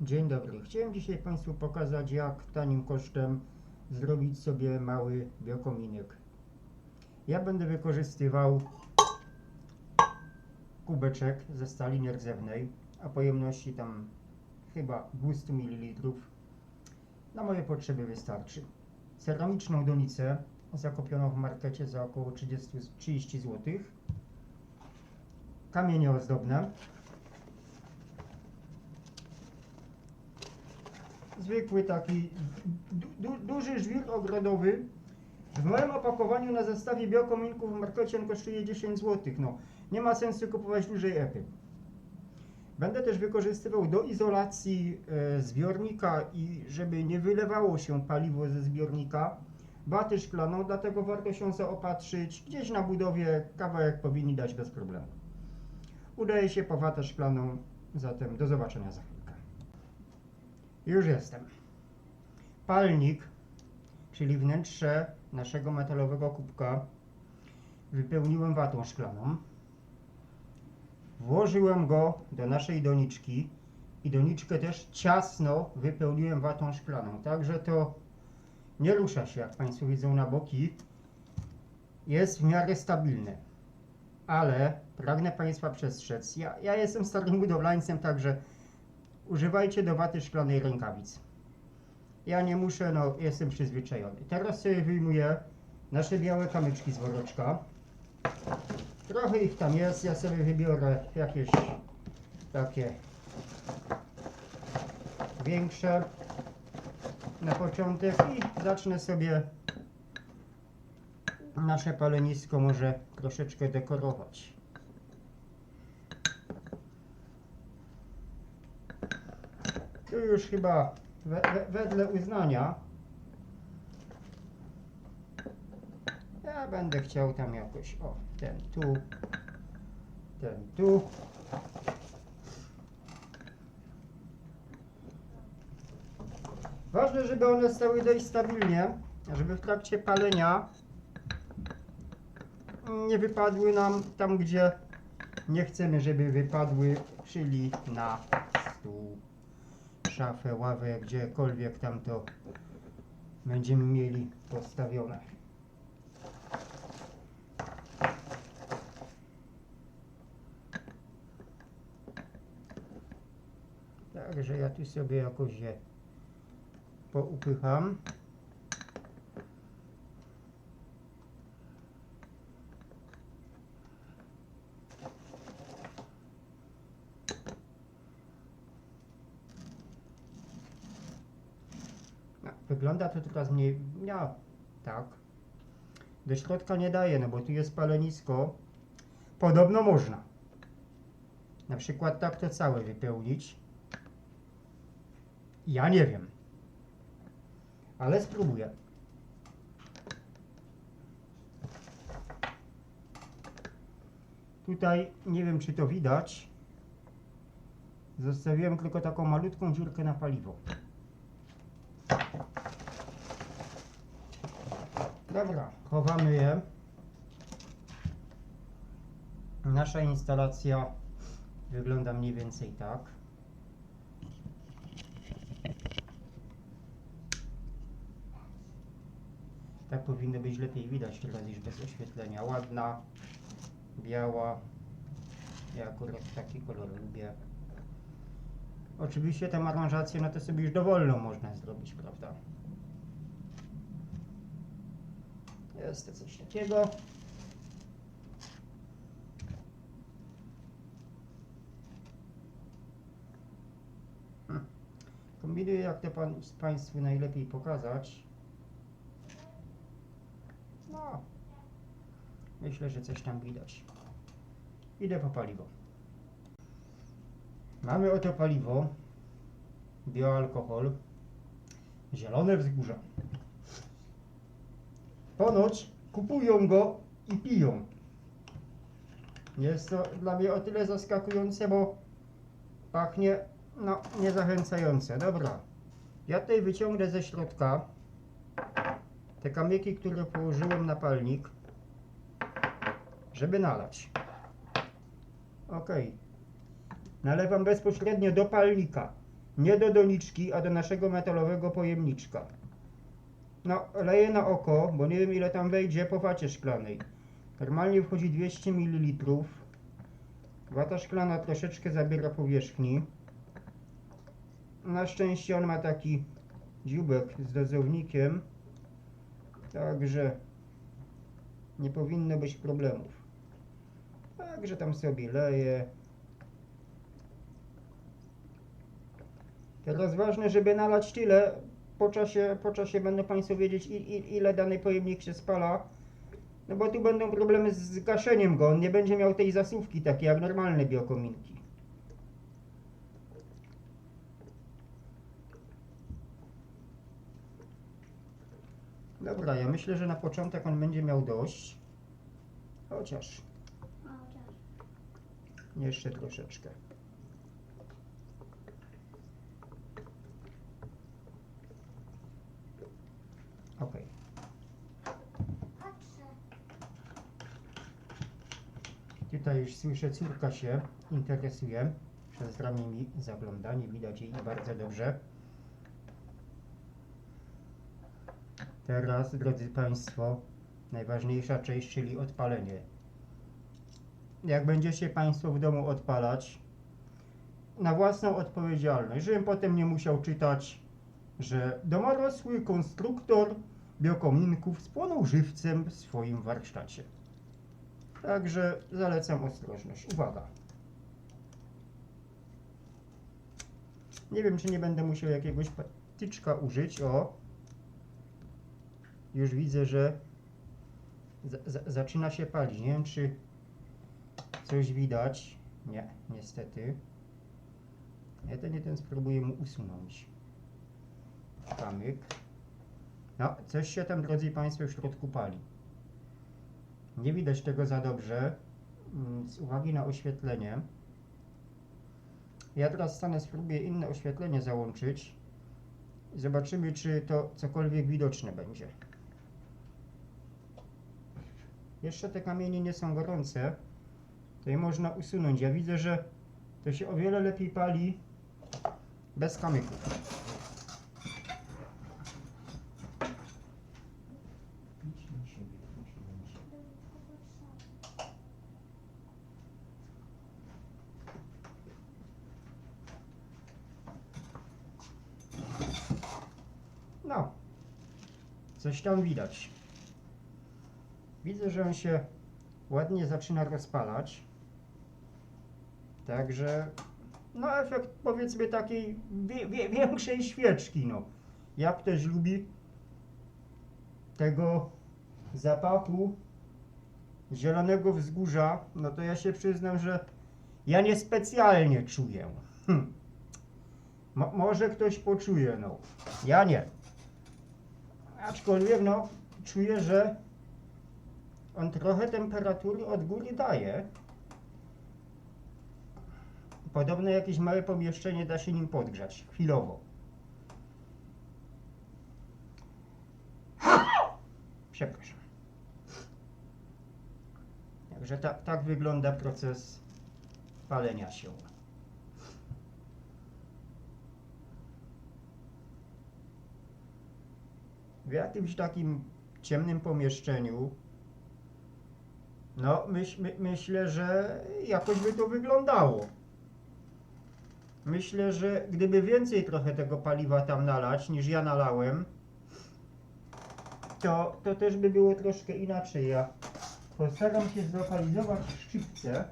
Dzień dobry. Chciałem dzisiaj Państwu pokazać, jak tanim kosztem zrobić sobie mały biokominek. Ja będę wykorzystywał kubeczek ze stali nierdzewnej o pojemności tam chyba 200 ml. Na moje potrzeby wystarczy. Ceramiczną donicę zakupioną w markecie za około 30, 30 zł. Kamienie ozdobne. Zwykły taki du, du, duży żwir ogrodowy. W moim opakowaniu na zestawie biokominków w markecie on kosztuje 10 zł. No, nie ma sensu kupować dużej epy. Będę też wykorzystywał do izolacji e, zbiornika i żeby nie wylewało się paliwo ze zbiornika, batę szklaną, dlatego warto się zaopatrzyć. Gdzieś na budowie kawałek powinni dać bez problemu. Udaje się po watę szklaną, zatem do zobaczenia za. Już jestem. Palnik, czyli wnętrze naszego metalowego kubka, wypełniłem watą szklaną. Włożyłem go do naszej doniczki i doniczkę też ciasno wypełniłem watą szklaną. Także to nie rusza się, jak Państwo widzą na boki. Jest w miarę stabilne. Ale pragnę Państwa przestrzec. Ja, ja jestem starym budowlańcem, także używajcie do waty szklanej rękawic. Ja nie muszę, no jestem przyzwyczajony. Teraz sobie wyjmuję nasze białe kamyczki z woreczka. Trochę ich tam jest, ja sobie wybiorę jakieś takie większe na początek i zacznę sobie nasze palenisko może troszeczkę dekorować. Tu już chyba we, we, wedle uznania. Ja będę chciał tam jakoś, o, ten tu, ten tu. Ważne, żeby one stały dość stabilnie, żeby w trakcie palenia nie wypadły nam tam, gdzie nie chcemy, żeby wypadły, czyli na stół szafę, ławę, gdziekolwiek tam to będziemy mieli postawione. Także ja tu sobie jakoś je poupycham. No, Mniej, no tak. Do środka nie daje, no bo tu jest palenisko. Podobno można. Na przykład tak to całe wypełnić. Ja nie wiem. Ale spróbuję. Tutaj nie wiem czy to widać. Zostawiłem tylko taką malutką dziurkę na paliwo. Dobra, chowamy je. Nasza instalacja wygląda mniej więcej tak. Tak powinno być lepiej widać teraz niż bez oświetlenia. Ładna, biała. Ja akurat taki kolor lubię. Oczywiście tę aranżację, no to sobie już dowolną można zrobić, prawda? Jest coś takiego. Hm. Kombinuję, jak to pan, Państwu najlepiej pokazać. No, myślę, że coś tam widać. Idę po paliwo. Mamy oto paliwo, bioalkohol, zielone wzgórza. Ponoć kupują go i piją. Jest to dla mnie o tyle zaskakujące, bo pachnie, no, niezachęcające. Dobra, ja tutaj wyciągnę ze środka te kamyki, które położyłem na palnik, żeby nalać. Ok. Nalewam bezpośrednio do palnika. Nie do doniczki, a do naszego metalowego pojemniczka. No, leję na oko, bo nie wiem ile tam wejdzie po wacie szklanej. Normalnie wchodzi 200 ml. Wata szklana troszeczkę zabiera powierzchni. Na szczęście on ma taki dziubek z dozownikiem. Także nie powinno być problemów. Także tam sobie leję. Teraz ważne, żeby nalać tyle. Po czasie, po czasie będą Państwo wiedzieć, i, i, ile dany pojemnik się spala. No bo tu będą problemy z gaszeniem go. On nie będzie miał tej zasuwki takiej jak normalne biokominki. Dobra, ja myślę, że na początek on będzie miał dość. Chociaż Chociaż. jeszcze troszeczkę. Ok. Patrzę. Tutaj już słyszę, córka się interesuje. Przez ramię mi zagląda, nie widać jej bardzo dobrze. Teraz, drodzy Państwo, najważniejsza część, czyli odpalenie. Jak będziecie Państwo w domu odpalać, na własną odpowiedzialność, żebym potem nie musiał czytać, że domorosły konstruktor biokominków spłonął żywcem w swoim warsztacie. Także zalecam ostrożność. Uwaga. Nie wiem, czy nie będę musiał jakiegoś patyczka użyć. O. Już widzę, że za, za, zaczyna się palić. Nie wiem, czy coś widać. Nie, niestety. Ja ten jeden spróbuję mu usunąć. Kamyk. No, coś się tam, drodzy Państwo, w środku pali. Nie widać tego za dobrze mm, z uwagi na oświetlenie. Ja teraz stanę, spróbuję inne oświetlenie załączyć. Zobaczymy, czy to cokolwiek widoczne będzie. Jeszcze te kamienie nie są gorące. To je można usunąć. Ja widzę, że to się o wiele lepiej pali bez kamyków. Idź na siebie, idź na siebie. No, coś tam widać. Widzę, że on się ładnie zaczyna rozpalać. Także, no efekt powiedzmy takiej wie, wie, większej świeczki, no. Jak ktoś lubi tego zapachu zielonego wzgórza, no to ja się przyznam, że ja niespecjalnie czuję. Hm. Mo- może ktoś poczuje, no. Ja nie. Aczkolwiek, no, czuję, że on trochę temperatury od góry daje. Podobno jakieś małe pomieszczenie da się nim podgrzać, chwilowo. Przepraszam. Także ta, tak wygląda proces palenia się. W jakimś takim ciemnym pomieszczeniu, no my, myślę, że jakoś by to wyglądało. Myślę, że gdyby więcej trochę tego paliwa tam nalać, niż ja nalałem, to, to też by było troszkę inaczej. Ja postaram się zlokalizować szczypce.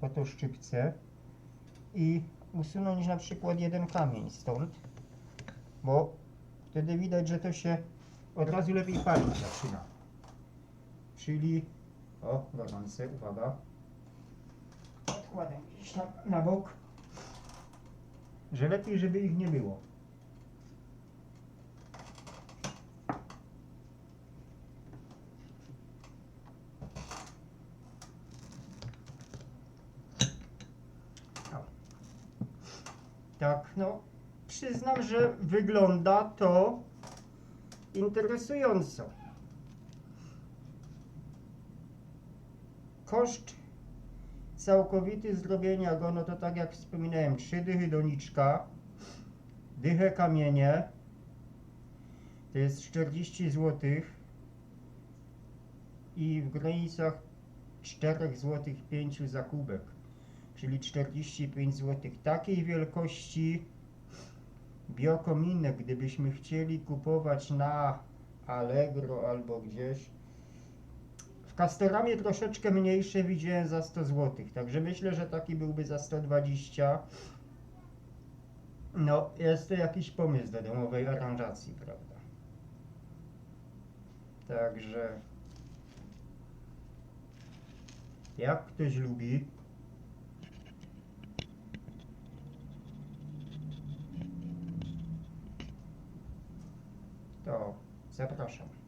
Oto szczypce i usunąć na przykład jeden kamień stąd, bo wtedy widać, że to się od razu lepiej palić zaczyna. Czyli, o, gorące, uwaga. Odkładam gdzieś tam na bok, że lepiej, żeby ich nie było. Tak, no, przyznam, że wygląda to interesująco. koszt całkowity zrobienia go, no to tak jak wspominałem, trzy dychy doniczka, dychę kamienie, to jest 40 zł i w granicach 4 zł 5 za kubek, czyli 45 zł. Takiej wielkości biokominek, gdybyśmy chcieli kupować na Allegro albo gdzieś, w Castoramie troszeczkę mniejsze widziałem za 100 zł, także myślę, że taki byłby za 120. No, jest to jakiś pomysł do domowej aranżacji, prawda? Także jak ktoś lubi, Все, прошу.